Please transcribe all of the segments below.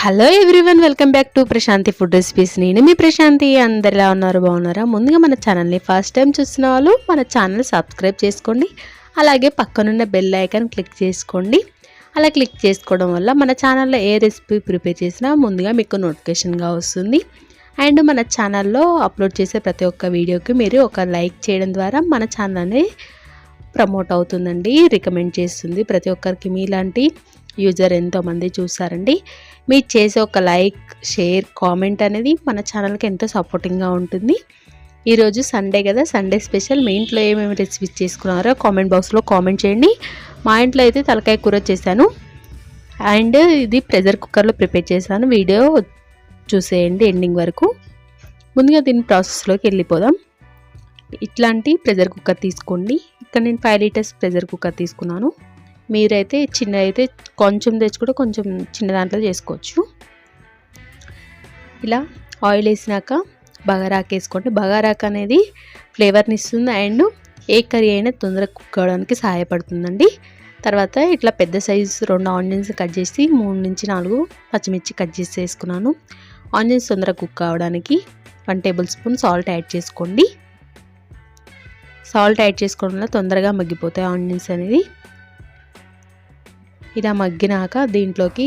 Hello everyone welcome back to Prashanthi food recipes నేను మీ ప్రశాంతి అందరు ఉన్నారు? బాగున్నారా? ముందుగా మన ఛానల్ని ఫస్ట్ టైం చూసిన వాళ్ళు మన ఛానల్ సబ్స్క్రైబ్ చేసుకోండి. అలాగే పక్కనున్న బెల్ ఐకాన్ క్లిక్ చేసుకోండి. అలా క్లిక్ చేసుకోవడం వల్ల మన ఛానల్లో ఏ రెసిపీ ప్రిపేర్ చేసినా ముందుగా మీకు నోటిఫికేషన్గా వస్తుంది. అండ్ మన ఛానల్లో అప్లోడ్ చేసే ప్రతి ఒక్క వీడియోకి మీరు ఒక లైక్ చేయడం ద్వారా మన ఛానల్ని ప్రమోట్ అవుతుందండి రికమెండ్ చేస్తుంది ప్రతి ఒక్కరికి మీలాంటి. యూజర్ ఎంతోమంది చూసారండి. మీరు చేసే ఒక లైక్ షేర్ కామెంట్ అనేది మన ఛానల్కి ఎంతో సపోర్టింగ్గా ఉంటుంది. ఈరోజు సండే కదా సండే స్పెషల్. మీ ఇంట్లో ఏమేమి రెసిపీస్ చేసుకున్నారో కామెంట్ బాక్స్లో కామెంట్ చేయండి. మా ఇంట్లో అయితే తలకాయ కూర చేశాను. అండ్ ఇది ప్రెషర్ కుక్కర్లో ప్రిపేర్ చేశాను. వీడియో చూసేయండి ఎండింగ్ వరకు. ముందుగా దీని ప్రాసెస్లోకి వెళ్ళిపోదాం. ఇట్లాంటి ప్రెషర్ కుక్కర్ తీసుకోండి. ఇక్కడ నేను ఫైవ్ లీటర్స్ ప్రెషర్ కుక్కర్ తీసుకున్నాను. మీరైతే చిన్న అయితే కొంచెం తెచ్చుకుంటే కొంచెం చిన్న దాంట్లో చేసుకోవచ్చు. ఇలా ఆయిల్ వేసినాక బగారాకు వేసుకోండి. బగారాకు అనేది ఫ్లేవర్ని ఇస్తుంది. అండ్ ఏ కర్రీ అయినా తొందరగా కుక్ అవ్వడానికి సహాయపడుతుందండి. తర్వాత ఇట్లా పెద్ద సైజు రెండు ఆనియన్స్ కట్ చేసి మూడు నుంచి నాలుగు పచ్చిమిర్చి కట్ చేసి వేసుకున్నాను. ఆనియన్స్ తొందరగా కుక్ అవ్వడానికి one tablespoon salt add చేసుకోండి. సాల్ట్ యాడ్ చేసుకోవడం వల్ల తొందరగా మగ్గిపోతాయి ఆనియన్స్ అనేది. ఇలా మగ్గినాక దీంట్లోకి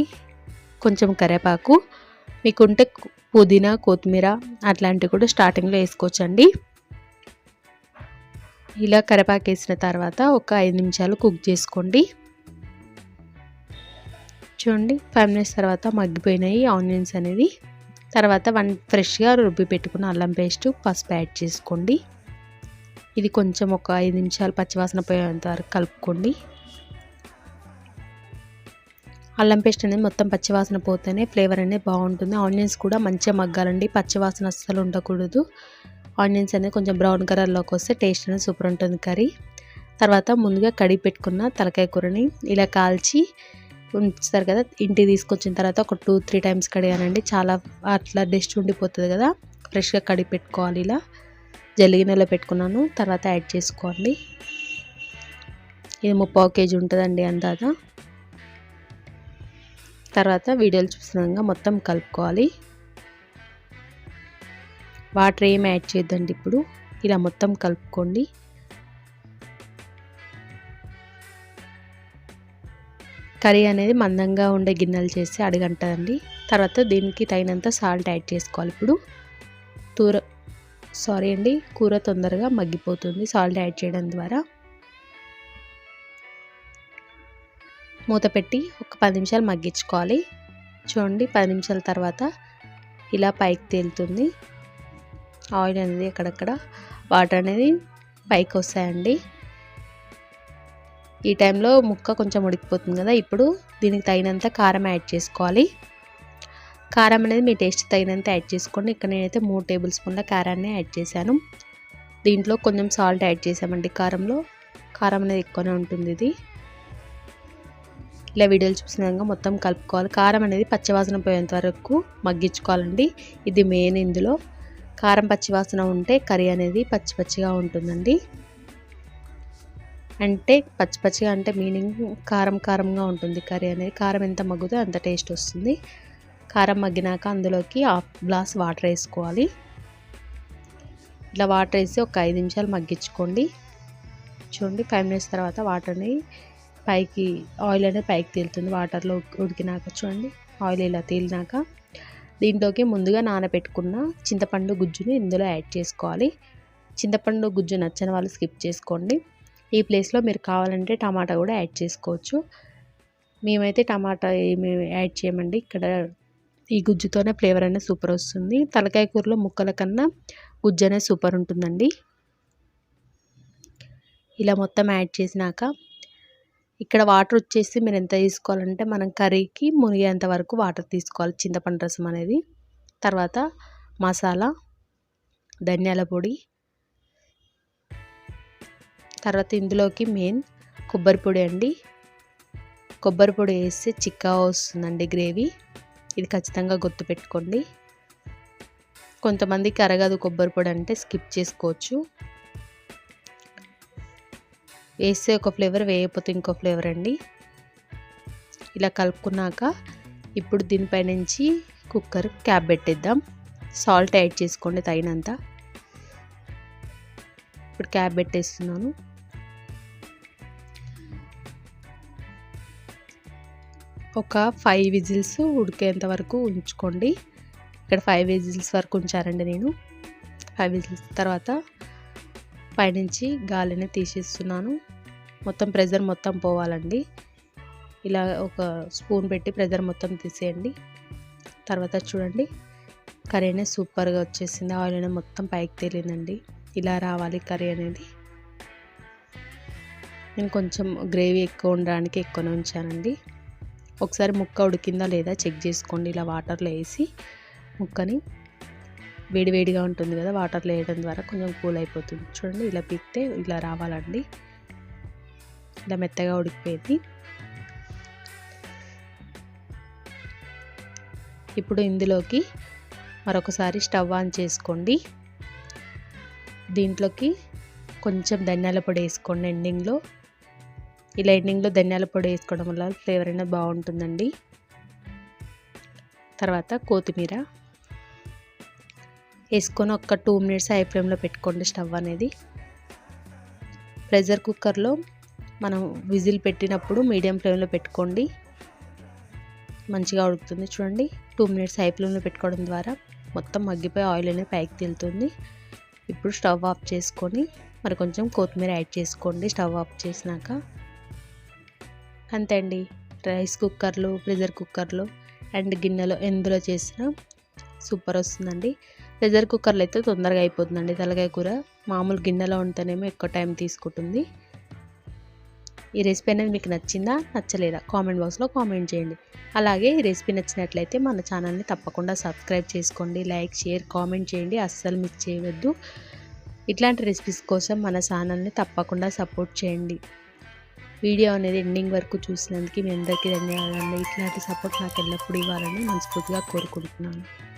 కొంచెం కరివేపాకు మీకుంటే పుదీనా కొత్తిమీర అట్లాంటివి కూడా స్టార్టింగ్లో వేసుకోవచ్చండి. ఇలా కరివేపాకు వేసిన తర్వాత ఒక ఐదు నిమిషాలు కుక్ చేసుకోండి. చూడండి ఫైవ్ మినిట్స్ తర్వాత మగ్గిపోయినాయి ఆనియన్స్ అనేది తర్వాత వన్ ఫ్రెష్గా రుబ్బి పెట్టుకున్న అల్లం పేస్ట్ పసుపు యాడ్ చేసుకోండి. ఇది కొంచెం ఒక ఐదు నిమిషాలు పచ్చివాసన పోయేంత వరకు కలుపుకోండి. అల్లం పేస్ట్ అనేది మొత్తం పచ్చివాసన పోతేనే ఫ్లేవర్ అనేది బాగుంటుంది. ఆనియన్స్ కూడా మంచిగా మగ్గాలండి. పచ్చివాసన అస్సలు ఉండకూడదు. ఆనియన్స్ అనేది కొంచెం బ్రౌన్ కలర్లోకి వస్తే టేస్ట్ అనేది సూపర్ ఉంటుంది కర్రీ. తర్వాత ముందుగా కడిగి పెట్టుకున్న తలకాయ కూరని ఇలా కాల్చి ఉంచుతారు కదా ఇంటికి తీసుకొచ్చిన తర్వాత ఒక టూ త్రీ టైమ్స్ కడిగానండి. చాలా అట్లా డస్ట్ ఉండిపోతుంది కదా ఫ్రెష్గా కడిగి పెట్టుకోవాలి ఇలా. జల్లిగినలో పెట్టుకున్నాను. తర్వాత యాడ్ చేసుకోండి ఇది ముప్పావు కేజీ ఉంటుందండి అందాదా తర్వాత వీడియోలు చూసినాక మొత్తం కలుపుకోవాలి. వాటర్ ఏం యాడ్ చేయొద్దండి ఇప్పుడు. ఇలా మొత్తం కలుపుకోండి. కర్రీ అనేది మందంగా ఉండే గిన్నెలు చేసి అడగంటదండి. తర్వాత దీనికి తగినంత సాల్ట్ యాడ్ చేసుకోవాలి ఇప్పుడు. తూర సారీ అండి కూర తొందరగా మగ్గిపోతుంది సాల్ట్ యాడ్ చేయడం ద్వారా. మూత పెట్టి ఒక పది నిమిషాలు మగ్గించుకోవాలి. చూడండి పది నిమిషాల తర్వాత ఇలా పైకి తేలుతుంది. ఆయిల్ అనేది అక్కడక్కడ వాటర్ అనేది పైకి వస్తాయండి. ఈ టైంలో ముక్క కొంచెం ఉడికిపోతుంది కదా ఇప్పుడు దీనికి తగినంత కారం యాడ్ చేసుకోవాలి. కారం అనేది మీ టేస్ట్ తగినంత యాడ్ చేసుకోండి. ఇక్కడ నేనైతే మూడు టేబుల్ స్పూన్ల కారాన్ని యాడ్ చేశాను. దీంట్లో కొంచెం సాల్ట్ యాడ్ చేసామండి కారంలో. కారం అనేది ఎక్కువనే ఉంటుంది ఇది. ఇలా వీడియోలు చూసినాక మొత్తం కలుపుకోవాలి. కారం అనేది పచ్చివాసన పోయేంత వరకు మగ్గించుకోవాలండి. ఇది మెయిన్ ఇందులో. కారం పచ్చివాసన ఉంటే కర్రీ అనేది పచ్చి పచ్చిగా ఉంటుందండి. అంటే పచ్చి పచ్చిగా అంటే మీనింగ్ కారం కారంగా ఉంటుంది కర్రీ అనేది. కారం ఎంత మగ్గుతో అంత టేస్ట్ వస్తుంది. కారం మగ్గినాక అందులోకి హాఫ్ గ్లాస్ వాటర్ వేసుకోవాలి. ఇలా వాటర్ వేసి ఒక ఐదు నిమిషాలు మగ్గించుకోండి. చూడండి ఫైవ్ మినిట్స్ తర్వాత వాటర్ని పైకి ఆయిల్ అనేది పైకి తేలుతుంది. వాటర్లో ఉడికినాక చూడండి. ఆయిల్ ఇలా తేలినాక దీంట్లోకి ముందుగా నానబెట్టుకున్న చింతపండు గుజ్జుని ఇందులో యాడ్ చేసుకోవాలి. చింతపండు గుజ్జు నచ్చని వాళ్ళు స్కిప్ చేసుకోండి. ఈ ప్లేస్లో మీరు కావాలంటే టమాటా కూడా యాడ్ చేసుకోవచ్చు. మేమైతే టమాటా ఏమి యాడ్ చేయమండి. ఇక్కడ ఈ గుజ్జుతోనే ఫ్లేవర్ అనేది సూపర్ వస్తుంది. తలకాయ కూరలో ముక్కల కన్నా గుజ్జు అనేది సూపర్ ఉంటుందండి. ఇలా మొత్తం యాడ్ చేసినాక ఇక్కడ వాటర్ వచ్చేసి మీరు ఎంత తీసుకోవాలంటే మనం కర్రీకి మునిగేంత వరకు వాటర్ తీసుకోవాలి. చింతపండు రసం అనేది. తర్వాత మసాలా ధనియాల పొడి. తర్వాత ఇందులోకి మెయిన్ కొబ్బరి పొడి అండి. కొబ్బరి పొడి వేస్తే చిక్కా వస్తుందండి గ్రేవీ ఇది ఖచ్చితంగా గుర్తుపెట్టుకోండి కొంతమందికి అరగదు కొబ్బరి పొడి అంటే స్కిప్ చేసుకోవచ్చు. వేస్తే ఒక ఫ్లేవర్ వేయకపోతే ఇంకో ఫ్లేవర్ అండి. ఇలా కలుపుకున్నాక ఇప్పుడు దీనిపై నుంచి కుక్కర్ క్యాప్ పెట్టేద్దాం. సాల్ట్ యాడ్ చేసుకోండి తగినంత. ఇప్పుడు క్యాప్ పెట్టేస్తున్నాను. ఒక ఫైవ్ విజిల్స్ ఉడికేంత వరకు ఉంచుకోండి. ఇక్కడ ఫైవ్ విజిల్స్ వరకు ఉంచారండి నేను. ఫైవ్ విజిల్స్ తర్వాత పైనుంచి గాలిని తీసేస్తున్నాను. మొత్తం ప్రెజర్ మొత్తం పోవాలండి. ఇలా ఒక స్పూన్ పెట్టి ప్రెజర్ మొత్తం తీసేయండి. తర్వాత చూడండి కర్రీ అనేది సూపర్గా వచ్చేసింది. ఆయిల్ అనేది మొత్తం పైకి తేలిందండి. ఇలా రావాలి కర్రీ అనేది. నేను కొంచెం గ్రేవీ ఎక్కువ ఉండడానికి ఎక్కువనే ఉంచానండి. ఒకసారి ముక్క ఉడికిందా లేదా చెక్ చేసుకోండి. ఇలా వాటర్లో వేసి ముక్కని వేడివేడిగా ఉంటుంది కదా వాటర్లో వేయడం ద్వారా కొంచెం కూల్ అయిపోతుంది. చూడండి ఇలా పిక్తే ఇలా రావాలండి. ఇలా మెత్తగా ఉడికిపోయింది. ఇప్పుడు ఇందులోకి మరొకసారి స్టవ్ ఆన్ చేసుకోండి. దీంట్లోకి కొంచెం ధనియాల పొడి వేసుకోండి ఎండింగ్లో. ఇలా ఎండింగ్లో ధనియాల పొడి వేసుకోవడం వల్ల ఫ్లేవర్ అనేది బాగుంటుందండి. తర్వాత కొత్తిమీర. వేసుకొని ఒక టూ మినిట్స్ హై ఫ్లేమ్లో పెట్టుకోండి స్టవ్ అనేది. ప్రెషర్ కుక్కర్లో మనం విజిల్ పెట్టినప్పుడు మీడియం ఫ్లేమ్లో పెట్టుకోండి. మంచిగా ఉడుకుతుంది చూడండి. టూ మినిట్స్ హై ఫ్లేమ్లో పెట్టుకోవడం ద్వారా మొత్తం మగ్గిపోయి ఆయిల్ అనేది పైకి తేలుతుంది. ఇప్పుడు స్టవ్ ఆఫ్ చేసుకొని మరి కొంచెం కొత్తిమీర యాడ్ చేసుకోండి స్టవ్ ఆఫ్ చేసినాక. అంతే అండి. రైస్ కుక్కర్లు ప్రెషర్ కుక్కర్లు అండ్ గిన్నెలో ఎందులో చేసినా సూపర్ వస్తుందండి. ప్రెజర్ కుక్కర్లో అయితే తొందరగా అయిపోతుందండి తలకాయ కూర. మామూలు గిన్నెలో ఉంటేనేమో ఎక్కువ టైం తీసుకుంటుంది. ఈ రెసిపీ అనేది మీకు నచ్చిందా? నచ్చలేదా? కామెంట్ బాక్స్లో కామెంట్ చేయండి. అలాగే ఈ రెసిపీ నచ్చినట్లయితే మన ఛానల్ని తప్పకుండా సబ్స్క్రైబ్ చేసుకోండి లైక్ షేర్ కామెంట్ చేయండి. అస్సలు మిస్ చేయవద్దు. ఇట్లాంటి రెసిపీస్ కోసం మన ఛానల్ని తప్పకుండా సపోర్ట్ చేయండి. వీడియో అనేది ఎండింగ్ వరకు చూసినందుకు మీ అందరికీ ధన్యవాదాలు ఇట్లాంటి సపోర్ట్ నాకు ఎల్లప్పుడూ ఇవ్వాలని మనస్ఫూర్తిగా కోరుకుంటున్నాను.